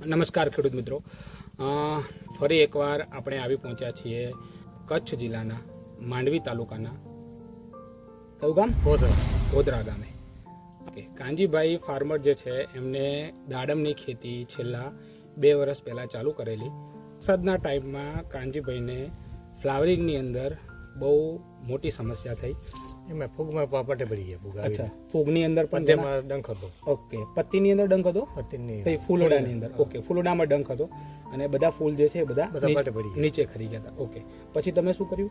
નમસ્કાર ખેડૂત મિત્રો. ફરી એકવાર આપણે આવી પહોંચ્યા છીએ કચ્છ જિલ્લાના માંડવી તાલુકાના કયું ગામ? ગોધરા. ગોધરા ગામે. ઓકે કાંજીભાઈ ફાર્મર જે છે એમને દાડમની ખેતી છેલ્લા બે વર્ષ પહેલાં ચાલુ કરેલી. વરસાદના ટાઈમમાં કાંજીભાઈને ફ્લાવરિંગની અંદર બહુ મોટી સમસ્યા થઈ. એમાં ફૂગમાં પાપટે પડી ગયા ફૂગ અચ્છા. ફૂગની અંદર પણ તેમાં ડંખ હતો. ઓકે. પત્તીની અંદર ડંખ હતો? પત્તીની ફૂલોડાની અંદર. ઓકે ફૂલોડામાં ડંખ હતો. અને બધા ફૂલ જે છે બધા બધા પાટે પડી નીચે ખરી ગયા હતા. ઓકે. પછી તમે શું કર્યું?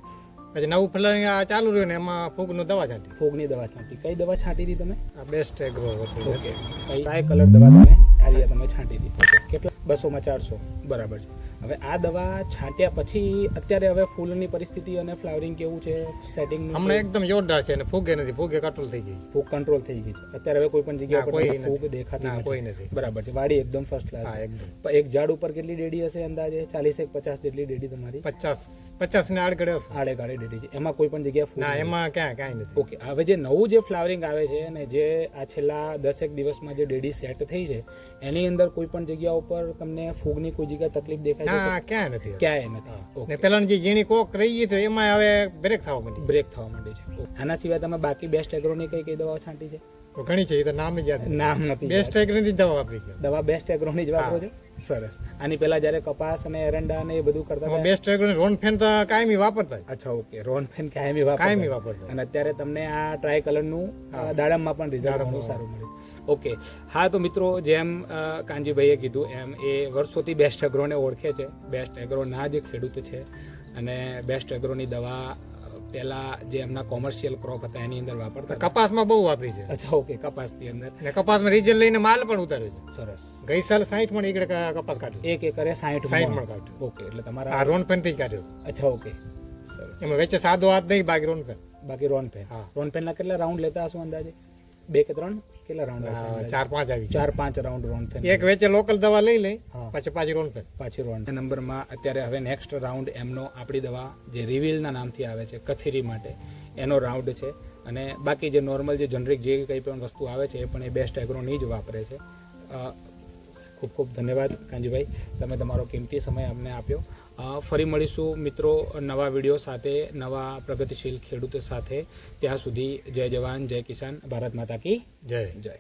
પછી નવું ફલાણી આ ચાલુ રહ્યું ને એમાં ફૂગનું દવા છાંટી. ફૂગની દવા છાંટી. કઈ દવા છાંટી હતી તમે? આ બેસ્ટ એગ્રો ઓકે. કઈ કલર દવા તમે આરિયા તમે છાંટી હતી ઓકે કેટલા બસોમાં ચારસો. બરાબર છે. હવે આ દવા છાંટ્યા પછી અત્યારે હવે ફૂલની પરિસ્થિતિ અને ફ્લાવરિંગ કેવું છે? સેટિંગ હમણાં એકદમ જોરદાર છે અને ફૂગે નથી ફૂગે કંટ્રોલ થઈ ગઈ. ફૂગ કંટ્રોલ થઈ ગઈ છે. અત્યારે હવે કોઈ પણ જગ્યા કોઈ ફૂગ. દેખાતી કોઈ નથી. બરાબર છે. વાડી એકદમ ફર્સ્ટ ક્લાસ હા એકદમ. એક ઝાડ ઉપર કેટલી ડેડી હશે અંદાજે? ચાલીસ એક પચાસ જેટલી ડેડી તમારી? પચાસ પચાસ ને આડગડે હશે. આડે ગાડે ડેડી છે. એમાં કોઈ પણ જગ્યાએ ફૂગ ના એમાં ક્યાં કાંઈ નથી. ઓકે હવે જે નવું જે ફ્લાવરિંગ આવે છે અને જે આ છેલ્લા દસેક દિવસમાં જે ડેડી સેટ થઈ છે એની અંદર કોઈ પણ જગ્યા ઉપર તમને ફૂગની કોઈ જગ્યા તકલીફ દેખાય છે ના ક્યાં નથી તો ક્યાંય નથી ને પેલાની જે ઝીણી કોક રહી ગઈ છે એમાં હવે બ્રેક થવા માંડી બ્રેક થવા માંડી છે. આના સિવાય તમે બાકી બેસ્ટ એગ્રોની કઈ કઈ દવાઓ છાંટી છે? તો ઘણી છે એ તો નામ જ યાદ નામ નથી બેસ્ટ એગ્રોની દવા વાપરી છે. દવા બેસ્ટ એગ્રોની જ વાપરો છો? સરસ. આની પહેલા જ્યારે કપાસ અને એરંડા ને એ બધું કરતા હતા બેસ્ટ એગ્રો રોન ફેન તો કાયમી વાપરતા. અચ્છા ઓકે રોન ફેન કાયમી વાપરતા. કાયમી વાપરતા. અને અત્યારે તમને આ ટ્રાય કલરનું દાડમમાં પણ રિઝલ્ટ બહુ સારું મળ્યું. ઓકે હા તો મિત્રો જેમ કાંજીભાઈએ કીધું એમ એ વર્ષોથી બેસ્ટ એગ્રોને ઓળખે છે. બેસ્ટ એગ્રોના જ ખેડૂત છે. અને બેસ્ટ એગ્રોની દવા પહેલા જે એમના કોમર્શિયલ ક્રોપ હતા એની અંદર વાપરતા કપાસમાં બહુ વાપરી છે. અચ્છા ઓકે કપાસની અંદર. ને કપાસમાં રીજન લઈને માલ પણ ઉતાર્યો છે. સરસ. ગઈ સાલ સાઠ મણ એકડે કપાસ કાઢ્યો એક એકરે સાઠ સાઠ મણ. કાઢ્યો. ઓકે એટલે તમારા આ રોન પેનથી જ કાઢ્યો. અચ્છા ઓકે. સરસ. એમાં વેચે સાદો હાથ નહીં બાકી રોન પેન બાકી રોન પેન હા. રોન પેનના કેટલા રાઉન્ડ લેતા હશો અંદાજે? બે કે ત્રણ? કેટલા રાઉન્ડ ચાર પાંચ આવી ચાર પાંચ રાઉન્ડ રોન થઈ એક વેચે લોકલ દવા લઈ લે પછી પાછી રોન પેન પાછી રોન નંબરમાં અત્યારે હવે નેક્સ્ટ રાઉન્ડ એમનો આપણી દવા જે રિવીલના નામથી આવે છે કથેરી માટે એનો રાઉન્ડ છે. અને બાકી જે નોર્મલ જે જનરિક જે કંઈ પણ વસ્તુ આવે છે એ પણ એ બેસ્ટ એગ્રોની જ વાપરે છે. ખૂબ ખૂબ ધન્યવાદ કાંજીભાઈ તમે તમારો કિંમતી સમય અમને આપ્યો. ફરી મળીશું મિત્રો નવા વીડિયો સાથે નવા પ્રગતિશીલ ખેડૂત સાથે. ત્યાં સુધી જય જવાન જય કિસાન ભારત માતા કી જય. જય.